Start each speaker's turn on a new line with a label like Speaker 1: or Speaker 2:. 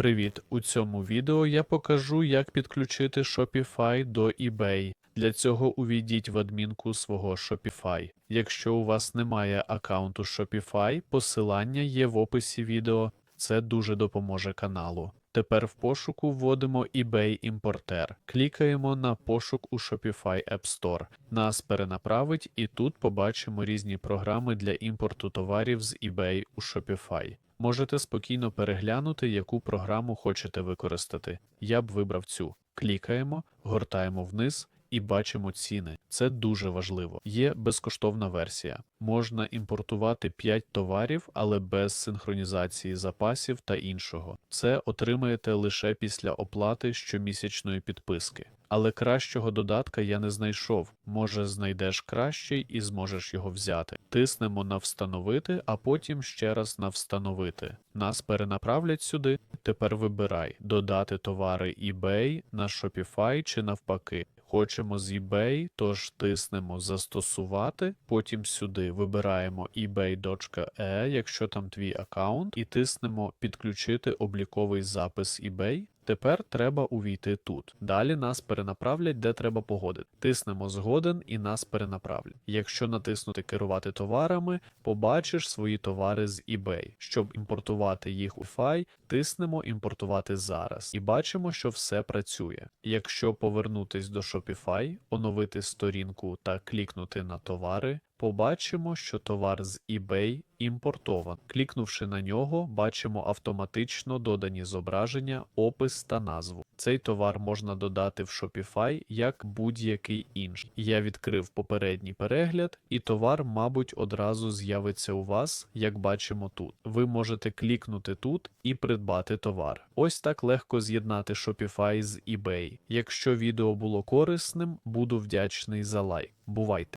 Speaker 1: Привіт! У цьому відео я покажу, як підключити Shopify до eBay. Для цього увійдіть в адмінку свого Shopify. Якщо у вас немає аккаунту Shopify, посилання є в описі відео. Це дуже допоможе каналу. Тепер в пошуку вводимо eBay імпортер. Клікаємо на пошук у Shopify App Store. Нас перенаправить і тут побачимо різні програми для імпорту товарів з eBay у Shopify. Можете спокійно переглянути, яку програму хочете використати. Я б вибрав цю. Клікаємо, гортаємо вниз і бачимо ціни. Це дуже важливо. Є безкоштовна версія. Можна імпортувати 5 товарів, але без синхронізації запасів та іншого. Це отримаєте лише після оплати щомісячної підписки. Але кращого додатка я не знайшов. Може, знайдеш кращий і зможеш його взяти. Тиснемо на встановити, а потім ще раз на встановити. Нас перенаправлять сюди. Тепер вибирай додати товари eBay на Shopify чи навпаки. Хочемо з eBay, тож тиснемо застосувати, потім сюди вибираємо ebay.e, якщо там твій аккаунт, і тиснемо підключити обліковий запис eBay. Тепер треба увійти тут. Далі нас перенаправлять, де треба погодити. Тиснемо згоден і нас перенаправлять. Якщо натиснути керувати товарами, побачиш свої товари з eBay. Щоб імпортувати їх у Fi, тиснемо імпортувати зараз і бачимо, що все працює. Якщо повернутись до Shopify, оновити сторінку та клікнути на товари, побачимо, що товар з eBay імпортован. Клікнувши на нього, бачимо автоматично додані зображення, опис та назву. Цей товар можна додати в Shopify як будь-який інший. Я відкрив попередній перегляд, і товар, мабуть, одразу з'явиться у вас, як бачимо тут. Ви можете клікнути тут і придбати товар. Ось так легко з'єднати Shopify з eBay. Якщо відео було корисним, буду вдячний за лайк. Бувайте!